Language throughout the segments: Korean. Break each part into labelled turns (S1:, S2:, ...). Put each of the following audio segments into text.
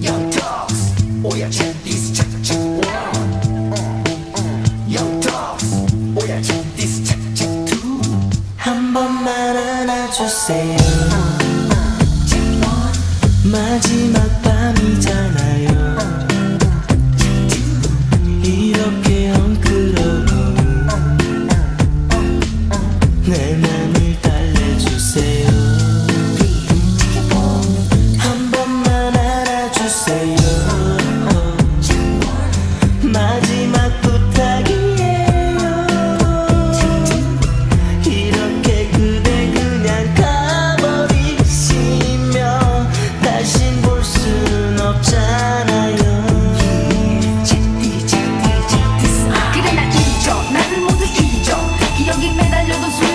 S1: Young dogs, oh yeah, check this, check check one. Young dogs, oh yeah, check this, check check two.
S2: 한 번만 안아주세요. 마지막 밤이잖아요. 이렇게 엉클어도 내 맘.
S3: velho dos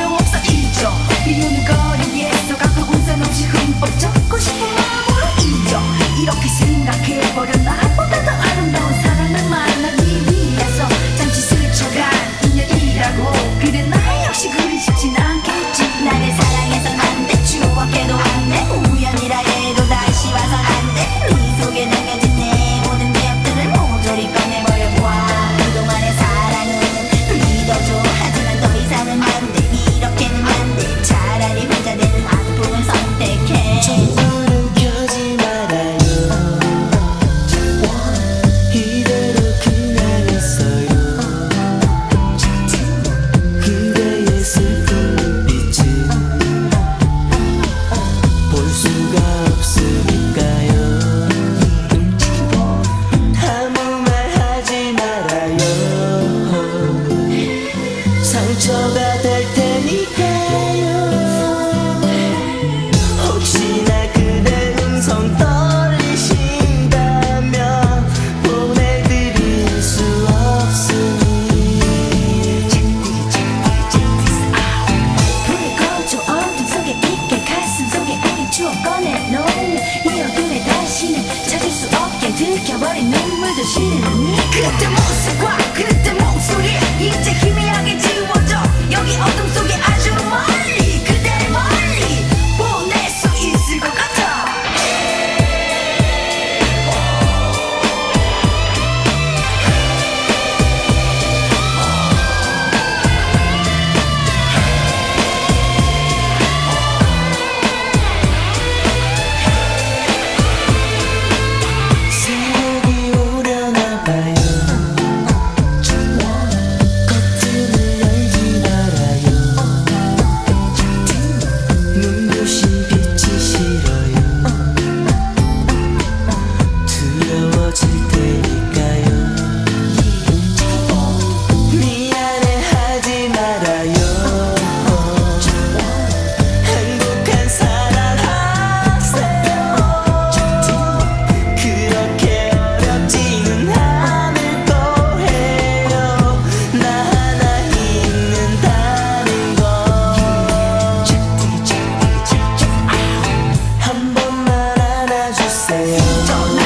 S3: 추억 꺼내놓은 이 얼굴에 다시는 찾을 수 없게 들켜버린 눈물도 싫으니 그때 모습과 找。